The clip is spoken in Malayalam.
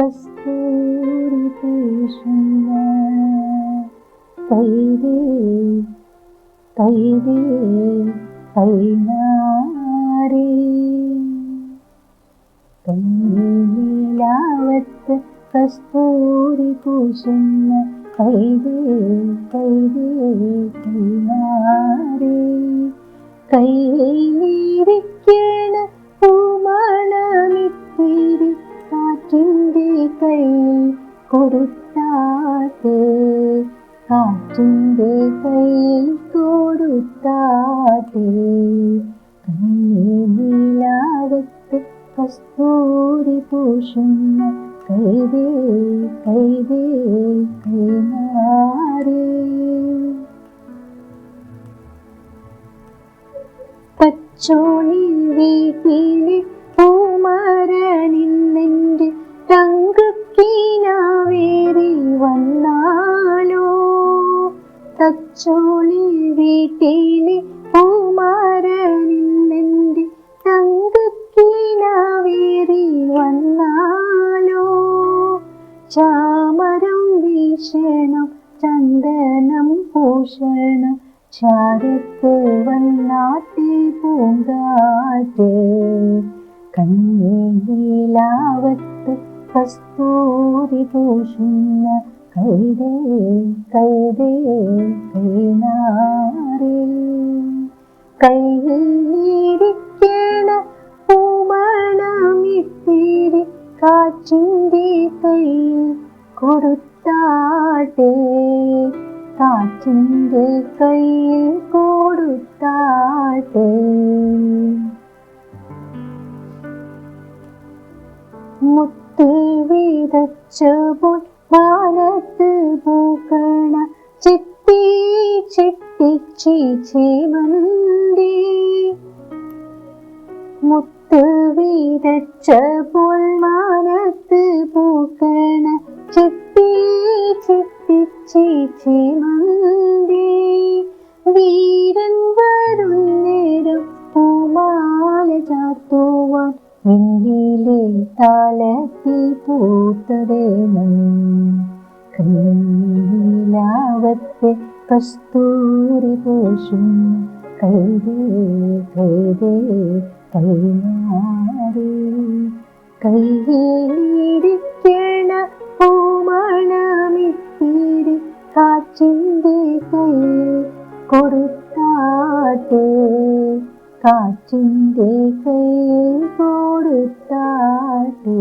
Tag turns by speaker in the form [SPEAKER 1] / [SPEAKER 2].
[SPEAKER 1] കസ്തൂരി പൂശുന്ന കൈതേ കൈതേ കൈനാരേ കൈനീലാവത്ത് കസ്തൂരി പൂശുന്ന കൈതേ കൈതേ കൈനാരേ കൈ പൂമണമിത്തിരി കാറ്റിന്റെ കൊടുത്താതെ കാറ്റിന്റെ കൈ കൊടുത്താതെ കണ്ണീലാവത്ത് കസ്തൂരി പൂശുന്ന കൈതേ കൈതേ കൈമാറേ. പച്ചോളി വീട്ടിലെ തച്ചോളി വീട്ടിലെ പൂമരനിന്നെന്റെ തങ്കക്കീനാവേറി വന്നാലോ? ചാമരം വീശണം ചന്ദനം പൂഷണം ചാരത്ത് വന്നാട്ടെ പൂങ്കാറ്റേ. കണ്ണീലാവത്ത് കസ്തൂരി പൂശുന്ന കൈതേ കൈതേ കൈനാരേ കൈയിലിരിക്കണ പൂമണമിത്തിരി കാറ്റിന്റെ കൈ കൊടുത്താട്ടെ. കാറ്റിന്റെ കയ്യിൽ കൊടുത്താട്ടെ മുത്ത് വിതച്ചപ്പോൾ വാനത്ത് പൂക്കണ ചെത്തി ചെത്തിച്ചി ചേമന്തി മുത്ത് വിതച്ചപ്പോൾ വാനത്ത് പൂക്കണ ചെത്തി ചെത്തിച്ചി ചേമന്തി വീരൻ വരുന്നേരം പൂമാല ചാർത്തുവാൻ. വെണ്ണിലെ താലത്തി പൂത്തതേനം. കണ്ണീലാവത്തെ കസ്തൂരി പോഷും കൈതേ കൈതേ കൈമാറി. കൈയിലിരിക്കണ പൂമണമിത്തിരി കാറ്റിന്റെ കയ്യിൽ കൊടുത്താട്ടെ. കാച്ചിന്റെ കയ്യിൽ കൊടുത്താട്ടെ.